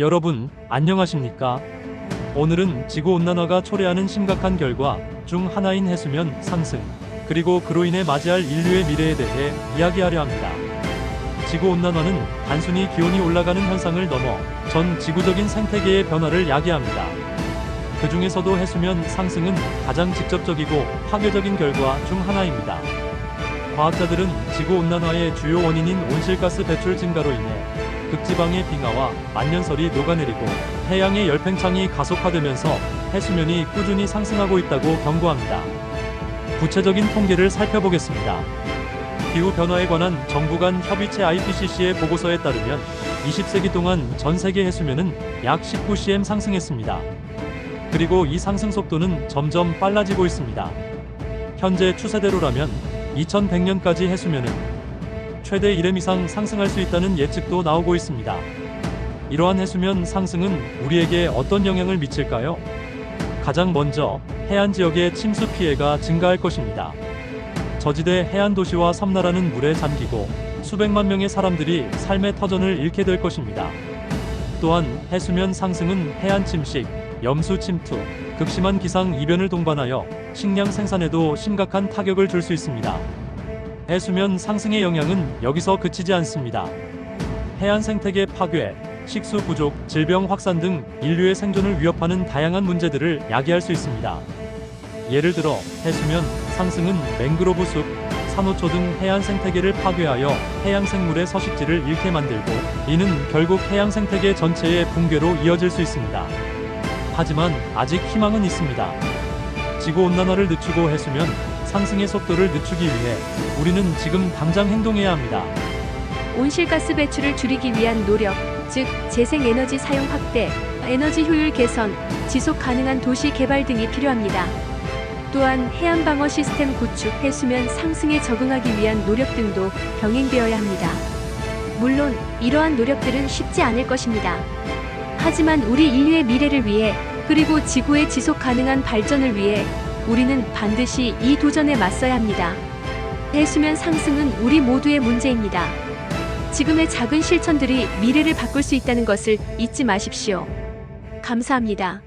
여러분, 안녕하십니까? 오늘은 지구온난화가 초래하는 심각한 결과 중 하나인 해수면 상승, 그리고 그로 인해 맞이할 인류의 미래에 대해 이야기하려 합니다. 지구온난화는 단순히 기온이 올라가는 현상을 넘어 전 지구적인 생태계의 변화를 야기합니다. 그 중에서도 해수면 상승은 가장 직접적이고 파괴적인 결과 중 하나입니다. 과학자들은 지구온난화의 주요 원인인 온실가스 배출 증가로 인해 극지방의 빙하와 만년설이 녹아내리고 해양의 열팽창이 가속화되면서 해수면이 꾸준히 상승하고 있다고 경고합니다. 구체적인 통계를 살펴보겠습니다. 기후 변화에 관한 정부 간 협의체 IPCC의 보고서에 따르면 20세기 동안 전 세계 해수면은 약 19cm 상승했습니다. 그리고 이 상승 속도는 점점 빨라지고 있습니다. 현재 추세대로라면 2100년까지 해수면은 최대 1m 이상 상승할 수 있다는 예측도 나오고 있습니다. 이러한 해수면 상승은 우리에게 어떤 영향을 미칠까요? 가장 먼저 해안 지역의 침수 피해가 증가할 것입니다. 저지대 해안 도시와 섬나라는 물에 잠기고 수백만 명의 사람들이 삶의 터전을 잃게 될 것입니다. 또한 해수면 상승은 해안 침식, 염수 침투, 극심한 기상 이변을 동반하여 식량 생산에도 심각한 타격을 줄 수 있습니다. 해수면 상승의 영향은 여기서 그치지 않습니다. 해안 생태계 파괴, 식수 부족, 질병 확산 등 인류의 생존을 위협하는 다양한 문제들을 야기할 수 있습니다. 예를 들어 해수면 상승은 맹그로브 숲, 산호초 등 해안 생태계를 파괴하여 해양 생물의 서식지를 잃게 만들고 이는 결국 해양 생태계 전체의 붕괴로 이어질 수 있습니다. 하지만 아직 희망은 있습니다. 지구 온난화를 늦추고 해수면 상승의 속도를 늦추기 위해 우리는 지금 당장 행동해야 합니다. 온실가스 배출을 줄이기 위한 노력, 즉 재생에너지 사용 확대, 에너지 효율 개선, 지속 가능한 도시 개발 등이 필요합니다. 또한 해안 방어 시스템 구축, 해수면 상승에 적응하기 위한 노력 등도 병행되어야 합니다. 물론 이러한 노력들은 쉽지 않을 것입니다. 하지만 우리 인류의 미래를 위해 그리고 지구의 지속 가능한 발전을 위해 우리는 반드시 이 도전에 맞서야 합니다. 해수면 상승은 우리 모두의 문제입니다. 지금의 작은 실천들이 미래를 바꿀 수 있다는 것을 잊지 마십시오. 감사합니다.